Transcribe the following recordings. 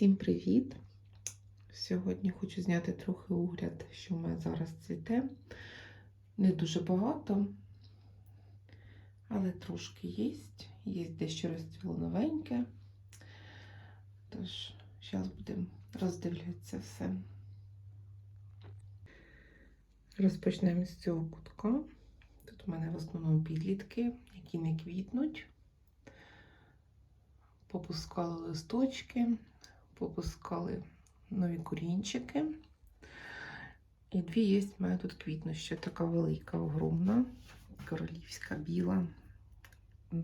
Всім привіт! Сьогодні хочу зняти трохи огляд, що в мене зараз цвіте. Не дуже багато, але трошки є. Є дещо розцвіло новеньке. Тож, зараз будемо роздивлятися все. Розпочнемо з цього кутка. Тут у мене в основному підлітки, які не квітнуть. Попускали листочки, попускали нові корінчики. І дві є в мене тут квітнуща, така велика, огромна, королівська біла.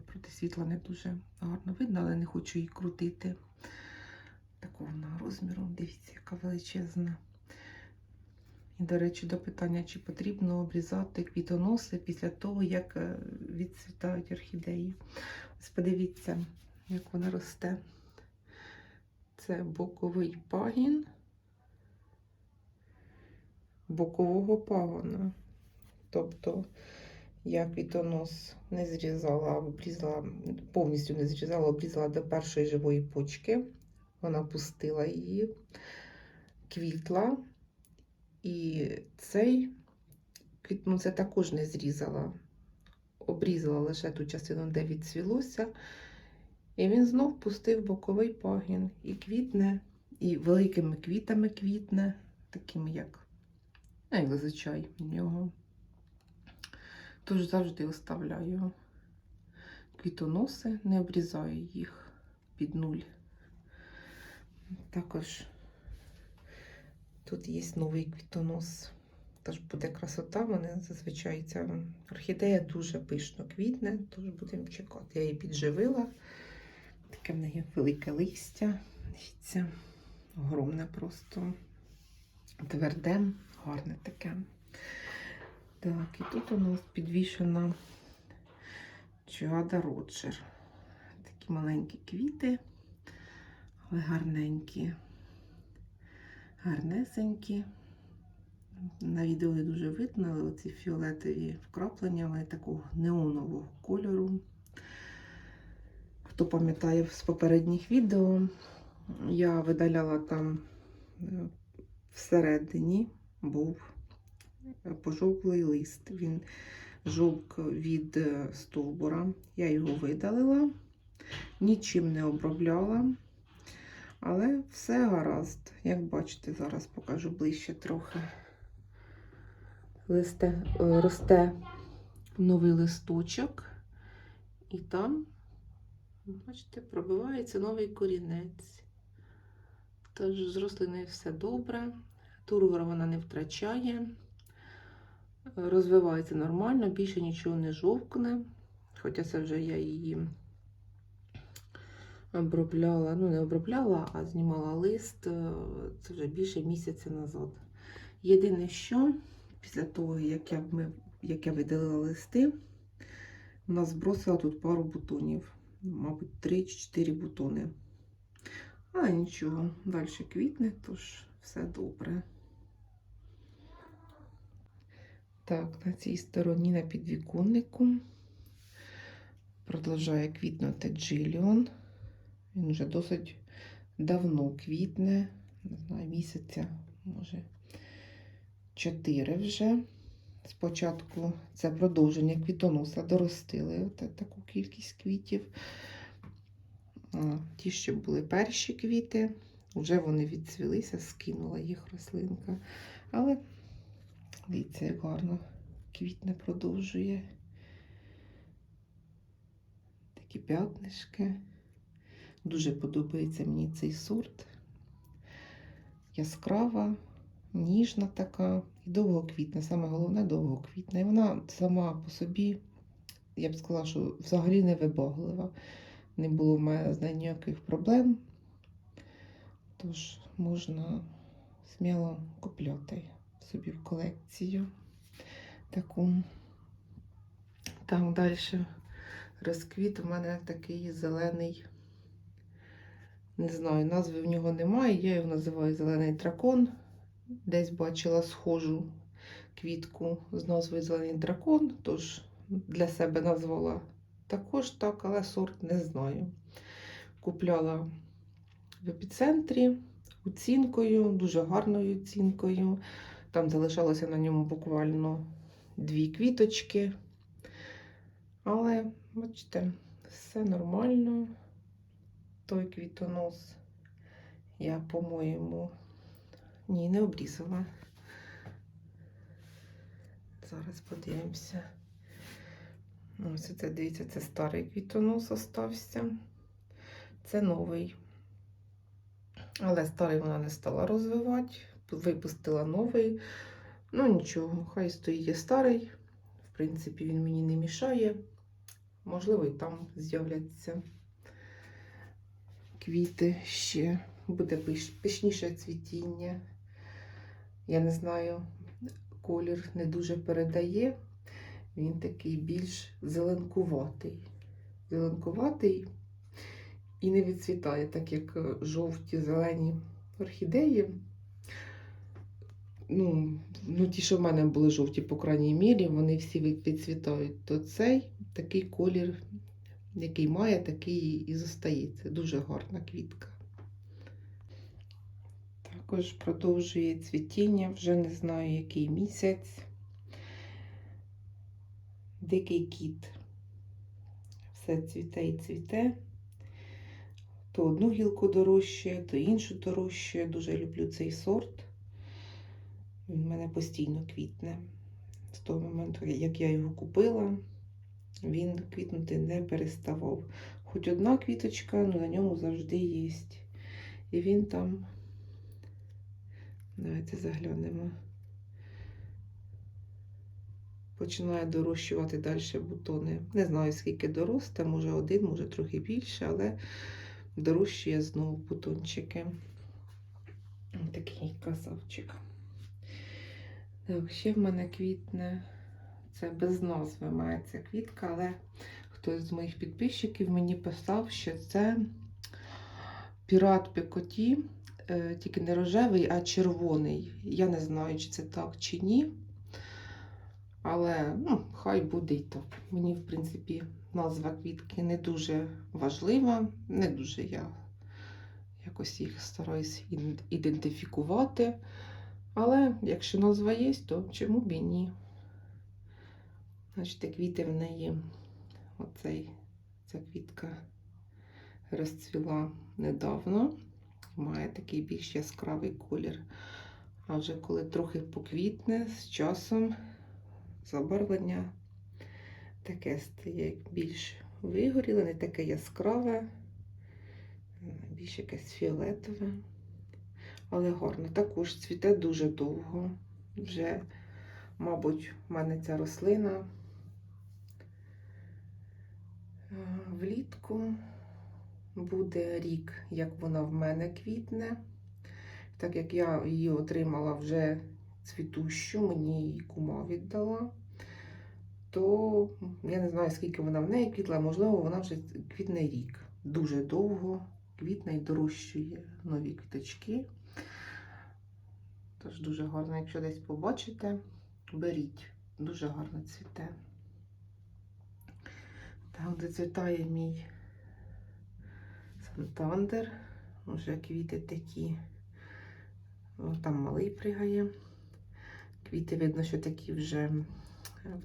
Проти світла не дуже гарно видно, але не хочу її крутити. Такого вона розміру. Дивіться, яка величезна. І, до речі, до питання, чи потрібно обрізати квітоноси після того, як е, відцвітають орхідеї. Ось подивіться, як вона росте. Це боковий пагін бокового пагона. Тобто я квітонос не зрізала, обрізала, повністю не зрізала, обрізала до першої живої почки. Вона пустила її, квітла. І цей ну, це також не зрізала. Обрізала лише ту частину, де відцвілося. І він знов пустив боковий пагін. І квітне, і великими квітами квітне, такими як, як зазвичай в нього. Тож завжди оставляю квітоноси, не обрізаю їх під нуль. Також тут є новий квітонос. Тож буде красота, мене зазвичай ця орхідея дуже пишно квітне, тож будемо чекати. Я її підживила. Таке в неї велике листя. Дивіться, огромне просто тверде, гарне таке. Так, і тут у нас підвішена Чуада Роджер. Такі маленькі квіти, але гарненькі, гарнесенькі. На відео не дуже видно, але оці фіолетові вкраплення вони такого неонового кольору. Хто пам'ятає з попередніх відео, я видаляла там всередині був пожовклий лист. Він жовк від стовбура. Я його видалила, нічим не обробляла. Але все гаразд. Як бачите, зараз покажу ближче трохи. Листе, росте новий листочок, і там Бачите, пробивається новий корінець. Тож з рослиною все добре. Тургора вона не втрачає, розвивається нормально, більше нічого не жовкне. Хоча це вже я її обробляла, ну не обробляла, а знімала лист. Це вже більше місяця назад. Єдине, що після того, як я, як я видалила листи, вона збросила тут пару бутонів мабуть, 3-4 бутони. А нічого, далі квітне, тож все добре. Так, на цій стороні на підвіконнику продовжує квітнути Джиліон. Він вже досить давно квітне, не знаю, місяця, може, 4 вже. Спочатку це продовження квітоноса доростили от таку кількість квітів. Ті, що були перші квіти, вже вони відцвілися, скинула їх рослинка. Але дивіться, як гарно квітне продовжує. Такі п'ятнишки. Дуже подобається мені цей сорт. Яскрава, ніжна така і довго квітне. Саме головне довго квітне. І вона сама по собі, я б сказала, що взагалі не вибаглива. Не було в мене з нею ніяких проблем. Тож можна сміло купляти собі в колекцію таку. Там далі розквіт у мене такий зелений. Не знаю, назви в нього немає. Я його називаю зелений дракон. Десь бачила схожу квітку з назвою Зелений дракон, тож для себе назвала також так, але сорт не знаю. Купляла в епіцентрі оцінкою, дуже гарною оцінкою. Там залишалося на ньому буквально дві квіточки. Але, бачите, все нормально. Той квітонос я, по-моєму, ні, не обрізала. Зараз подивимося. Ось це, дивіться, це старий квітонос остався. Це новий. Але старий вона не стала розвивати, випустила новий. Ну нічого, хай стоїть старий. В принципі, він мені не мішає. Можливо, і там з'являться квіти ще. Буде пиш- пишніше цвітіння. Я не знаю, колір не дуже передає. Він такий більш зеленкуватий. Зеленкуватий і не відцвітає, так як е, жовті зелені орхідеї. Ну, ну, ті, що в мене були жовті, по крайній мірі, вони всі від- відцвітають. То цей такий колір, який має, такий і зостається. Дуже гарна квітка. Також продовжує цвітіння, вже не знаю, який місяць. Дикий кіт. Все цвіте і цвіте. То одну гілку дорожче, то іншу дорожче. Дуже люблю цей сорт. Він в мене постійно квітне. З того моменту, як я його купила, він квітнути не переставав. Хоч одна квіточка, але на ньому завжди є. І він там. Давайте заглянемо. Починає дорощувати далі бутони. Не знаю, скільки доросте, може один, може трохи більше, але дорощує знову бутончики. Такий красавчик. Так, ще в мене квітне. Це без назви мається квітка, але хтось з моїх підписчиків мені писав, що це пірат Пекоті, е, тільки не рожевий, а червоний. Я не знаю, чи це так, чи ні. Але ну, хай буде і так. Мені, в принципі, назва квітки не дуже важлива. Не дуже я якось їх стараюсь ідентифікувати. Але якщо назва є, то чому б і ні? Значить, квіти в неї, оцей, ця квітка розцвіла недавно, має такий більш яскравий колір. А вже коли трохи поквітне, з часом забарвлення таке стає більш вигоріле, не таке яскраве, більш якесь фіолетове, але гарно. Також цвіте дуже довго. Вже, мабуть, в мене ця рослина е, влітку буде рік, як вона в мене квітне. Так як я її отримала вже цвітущу, мені її кума віддала, то я не знаю, скільки вона в неї квітла, можливо, вона вже квітне рік. Дуже довго квітне і дорощує нові квіточки. Тож дуже гарно, якщо десь побачите, беріть. Дуже гарно цвіте. Там, де цвітає мій Сантандер, вже квіти такі. О, Там малий пригає. Квіти видно, що такі вже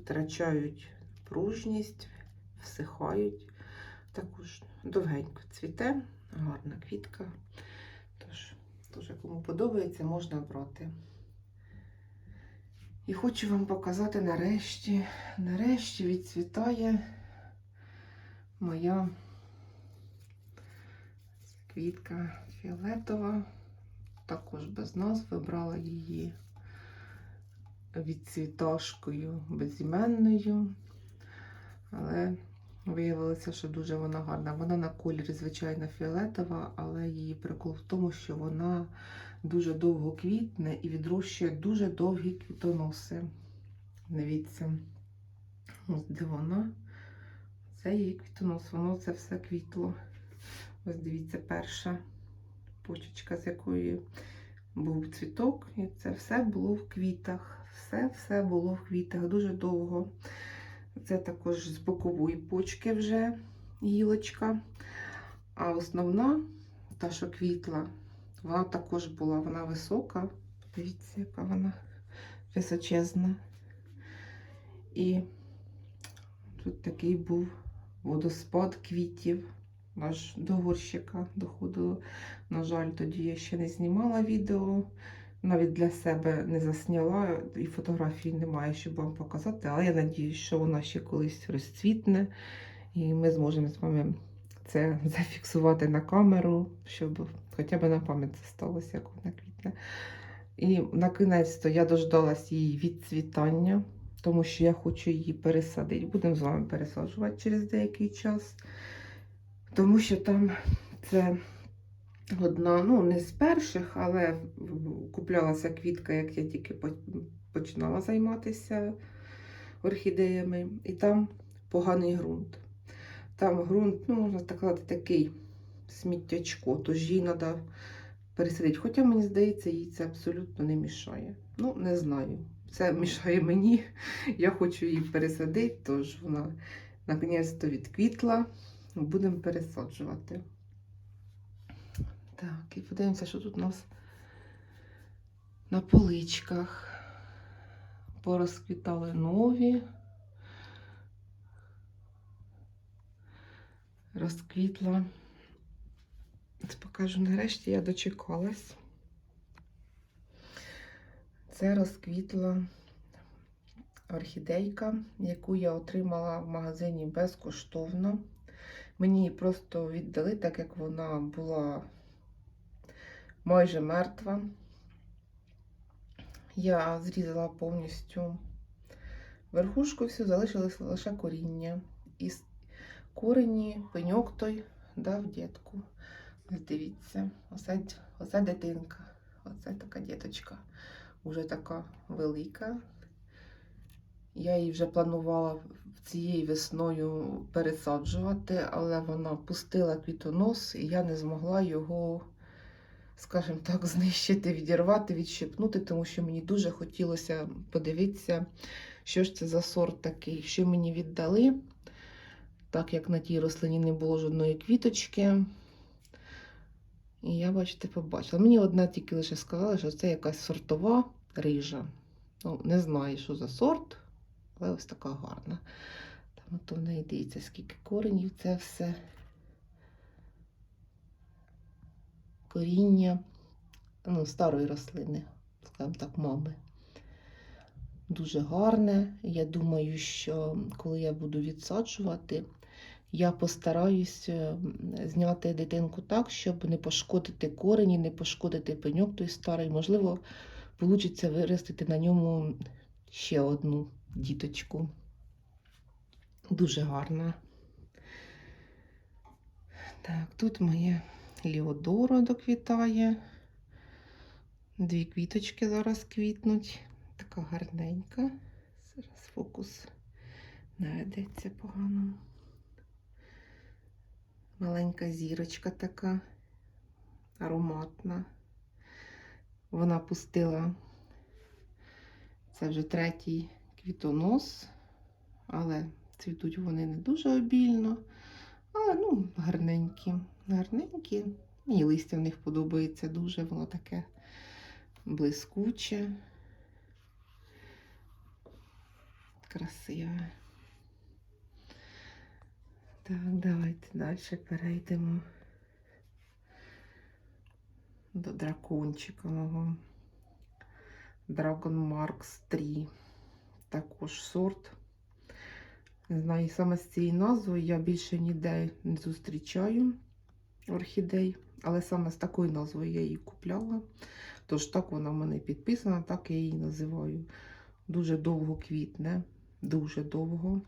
втрачають пружність, всихають. Також довгенько цвіте, гарна квітка. Тож, дуже кому подобається, можна брати. І хочу вам показати нарешті, нарешті відцвітає моя квітка фіолетова також без назви, брала її відцвіташкою безіменною. Але виявилося, що дуже вона гарна. Вона на кольорі, звичайно, фіолетова, але її прикол в тому, що вона дуже довго квітне і відрощує дуже довгі квітоноси. Дивіться, ось де вона. Це її квітонос, воно це все квітло. Ось дивіться, перша почечка, з якої був цвіток, і це все було в квітах. Все-все було в квітах дуже довго. Це також з бокової почки вже гілочка. А основна та, що квітла, вона також була, вона висока. Дивіться, яка вона височезна. І тут такий був водоспад квітів. Аж до горщика доходило. На жаль, тоді я ще не знімала відео. Навіть для себе не засняла, і фотографій немає, щоб вам показати. Але я надіюсь, що вона ще колись розцвітне, і ми зможемо з вами це зафіксувати на камеру, щоб хоча б на пам'ять це сталося, як вона квітне. І на кінець то я дождалась її відцвітання, тому що я хочу її пересадити. Будемо з вами пересаджувати через деякий час. Тому що там це одна, ну, не з перших, але куплялася квітка, як я тільки починала займатися орхідеями. І там поганий ґрунт. Там ґрунт, ну, можна сказати, такий сміттячко, тож їй треба пересадити. Хоча, мені здається, їй це абсолютно не мішає. Ну, не знаю. Це мішає мені. Я хочу її пересадити, тож вона наконець-то відквітла. Будемо пересаджувати. Так, і подивимося, що тут у нас на поличках. Порозквітали нові. Розквітла. Ось покажу нарешті, я дочекалась. Це розквітла орхідейка, яку я отримала в магазині безкоштовно. Мені її просто віддали, так як вона була майже мертва. Я зрізала повністю верхушку, всю, залишилось лише коріння. І корені пеньок той дав дітку. Дивіться, оце, оце дитинка, оце така діточка, вже така велика. Я її вже планувала цією весною пересаджувати, але вона пустила квітонос, і я не змогла його, скажімо так, знищити, відірвати, відщипнути, тому що мені дуже хотілося подивитися, що ж це за сорт такий, що мені віддали. Так як на тій рослині не було жодної квіточки. І я, бачите, побачила. Мені одна тільки лише сказала, що це якась сортова рижа. Ну, не знаю, що за сорт, але ось така гарна. Там от в неї дивіться, скільки коренів, це все. Коріння ну, старої рослини, скажімо так, мами. Дуже гарне. Я думаю, що коли я буду відсаджувати, я постараюсь е, зняти дитинку так, щоб не пошкодити корені, не пошкодити пеньок той старий. Можливо, вийде виростити на ньому ще одну діточку. Дуже гарна. Так, тут моє Ліодоро доквітає. Дві квіточки зараз квітнуть. Така гарненька. Зараз фокус наведеться погано. Маленька зірочка така ароматна. Вона пустила це вже третій квітонос, але цвітуть вони не дуже обільно. Але ну, гарненькі. Гарненькі. Мені листя в них подобається дуже, воно таке блискуче. Красиве. Так, давайте далі перейдемо до дракончика мого. Dragon Marks 3. Також сорт. Не знаю, саме з цією назвою я більше ніде не зустрічаю орхідей, але саме з такою назвою я її купляла. Тож так вона в мене підписана, так я її називаю. Дуже довго квітне, дуже довго.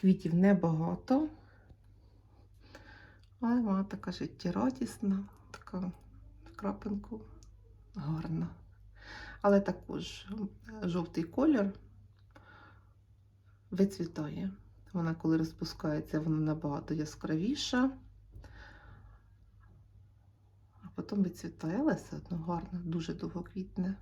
Квітів небагато, але вона така життєрадісна, така крапинку гарна. Але також жовтий колір вицвітає. Вона, коли розпускається, вона набагато яскравіша, а потім вицвітає, але все одно гарна, дуже довго квітне.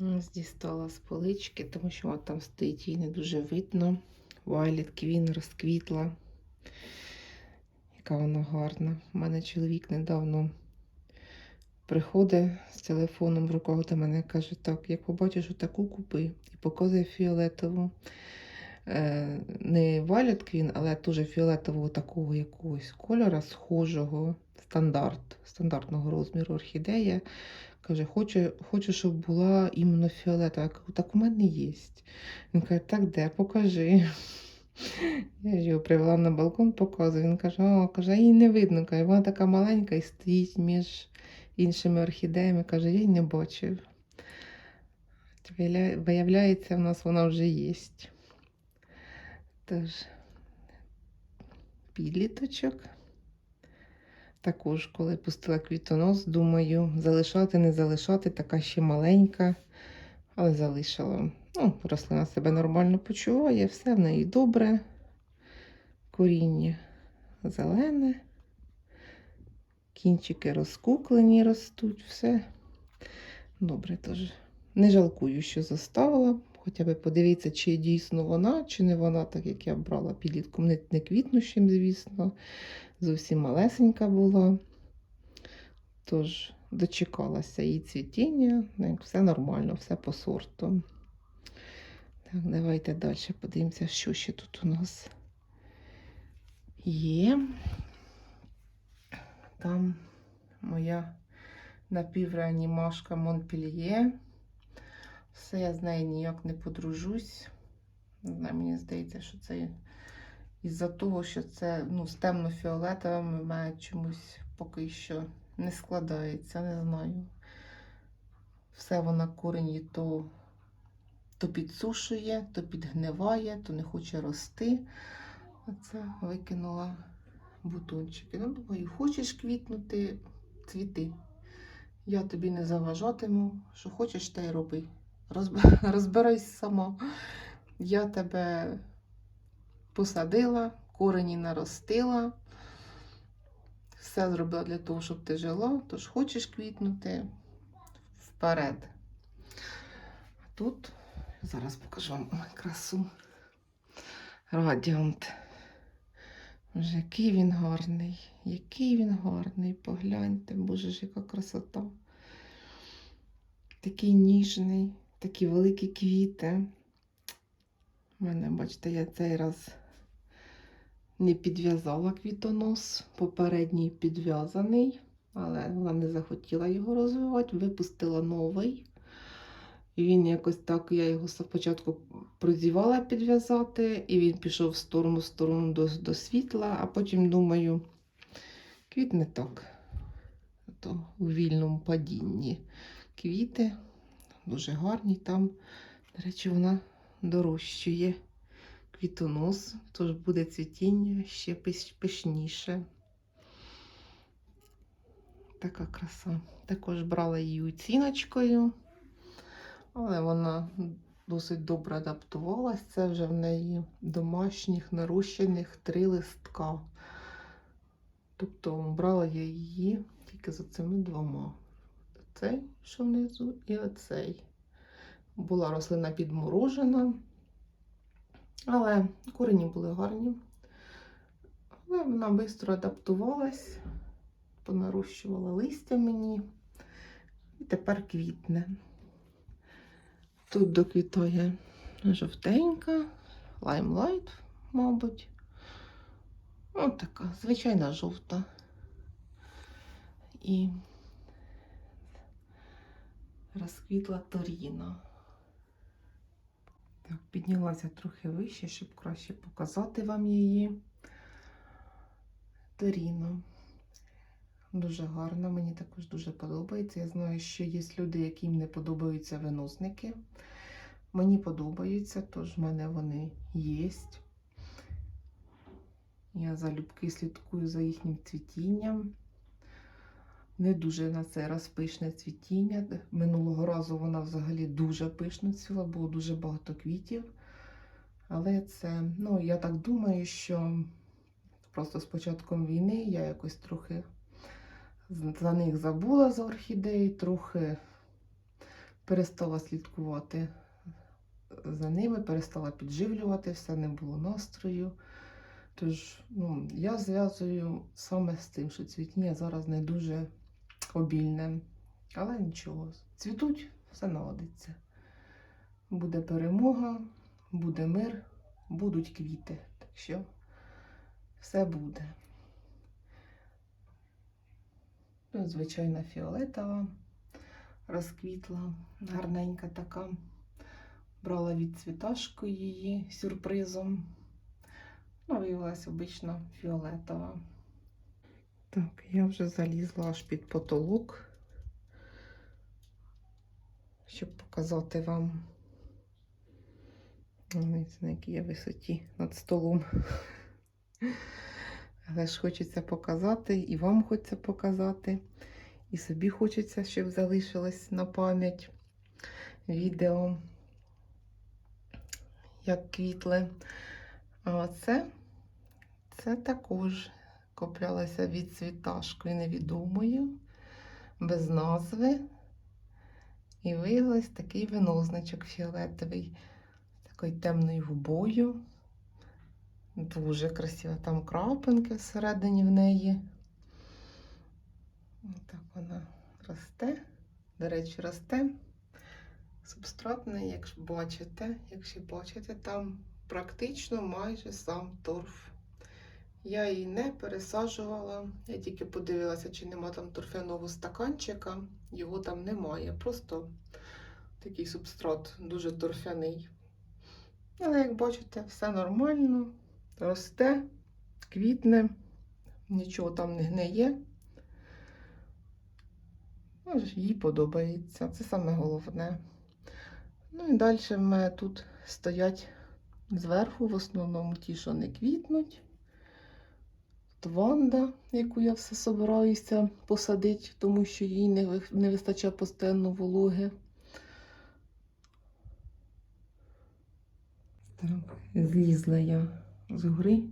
Ось Дістала з полички, тому що от там стоїть її не дуже видно. Violet Queen розквітла. Яка вона гарна. У мене чоловік недавно приходить з телефоном в руках до мене і каже, так, як побачиш отаку купи і показує фіолетову. Е, не Violet Queen, але теж фіолетового такого якогось кольора, схожого, стандарт, стандартного розміру орхідея. Каже, хочу, хочу, щоб була іменно фіолетова. Я кажу, так у мене є. Він каже, так де, покажи. Я ж його привела на балкон, показую. Він каже, о, каже, її не видно. Каже, вона така маленька і стоїть між іншими орхідеями. Каже, я її не бачив. Виявляється, в нас вона вже є. Тож, підліточок. Також, коли пустила квітонос, думаю, залишати, не залишати, така ще маленька, але залишила. Ну, рослина себе нормально почуває, все в неї добре. Коріння зелене, кінчики розкуклені ростуть, все добре. Тож не жалкую, що заставила. Хоча б подивіться, чи дійсно вона, чи не вона, так як я брала підлітком, не, не квітнущим, звісно. Зовсім малесенька була. Тож дочекалася її цвітіння. Ну, Все нормально, все по сорту. Так, давайте далі подивимося, що ще тут у нас є. Там моя напівреанімашка Монпельє. Все, я з нею ніяк не подружусь. Не мені здається, що це із-за того, що це ну, з темно-фіолетовими в мене чомусь поки що не складається, не знаю. Все вона корені то, то підсушує, то підгниває, то не хоче рости. Оце викинула бутончики. Ну, думаю, хочеш квітнути, цвіти. Я тобі не заважатиму, що хочеш, те й роби. Розб- Розбирайся сама. Я тебе посадила, корені наростила. Все зробила для того, щоб ти жила. Тож хочеш квітнути вперед. А тут зараз покажу вам красу. Радіант. Боже, який він гарний, який він гарний. Погляньте, боже ж, яка красота. Такий ніжний, такі великі квіти. У мене, бачите, я цей раз не підв'язала квітонос, попередній підв'язаний, але вона не захотіла його розвивати, випустила новий. І він якось так, я його спочатку продівала підв'язати, і він пішов в сторону, в сторону до, до світла, а потім думаю, квітне так. То у вільному падінні квіти, дуже гарні там. До речі, вона дорощує квітонос, тож буде цвітіння ще пишніше. Така краса. Також брала її оціночкою, але вона досить добре адаптувалась. Це вже в неї домашніх нарощених три листка. Тобто брала я її тільки за цими двома. Цей, що внизу, і оцей. Була рослина підморожена, але корені були гарні. Але вона швидко адаптувалась, понарощувала листя мені і тепер квітне. Тут доквітає жовтенька, лаймлайт, мабуть. Ось така, звичайна жовта. І розквітла торіна. Так, піднялася трохи вище, щоб краще показати вам її. Торіно. Дуже гарна, мені також дуже подобається. Я знаю, що є люди, яким не подобаються виносники. Мені подобаються, тож в мене вони є. Я залюбки слідкую за їхнім цвітінням. Не дуже на цей раз пишне цвітіння. Минулого разу вона взагалі дуже пишно цвіла, було дуже багато квітів. Але це, ну, я так думаю, що просто з початком війни я якось трохи за них забула за орхідеї, трохи перестала слідкувати за ними, перестала підживлювати, все не було настрою. Тож ну, я зв'язую саме з тим, що цвітіння зараз не дуже обільне. Але нічого, цвітуть, все наладиться. Буде перемога, буде мир, будуть квіти. Так що все буде. Ну, звичайна фіолетова розквітла, гарненька така. Брала від цвіташку її сюрпризом. Ну, виявилася обична фіолетова. Так, я вже залізла аж під потолок, щоб показати вам, на якій я висоті над столом. Але ж хочеться показати, і вам хочеться показати, і собі хочеться, щоб залишилось на пам'ять відео, як квітли. А це, це також куплялася від цвіташкою невідомою, без назви. І виявилось такий винозничок фіолетовий, такою темною губою. Дуже красива там крапинки всередині в неї. Так вона росте. До речі, росте. Субстратний, якщо бачите, якщо бачите, там практично майже сам торф. Я її не пересаджувала. Я тільки подивилася, чи нема там торфяного стаканчика. Його там немає. Просто такий субстрат дуже торфяний. Але, як бачите, все нормально, росте, квітне, нічого там не гниє. Ну, Їй подобається. Це саме головне. Ну і далі в мене тут стоять зверху, в основному ті, що не квітнуть. Ванда, яку я все собираюся посадити, тому що їй не вистачає постійно вологи. Так, злізла я з гори,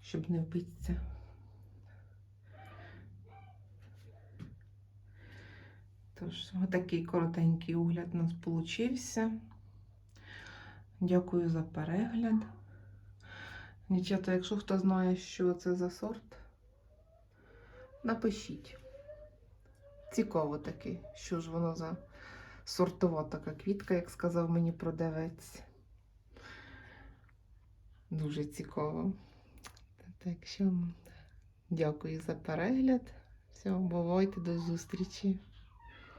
щоб не вбитися. Тож, отакий коротенький огляд у нас получився. Дякую за перегляд. Дівчата, якщо хто знає, що це за сорт, напишіть. Цікаво таки, що ж воно за сортова така квітка, як сказав мені продавець. Дуже цікаво. Так що дякую за перегляд. Все, бувайте до зустрічі.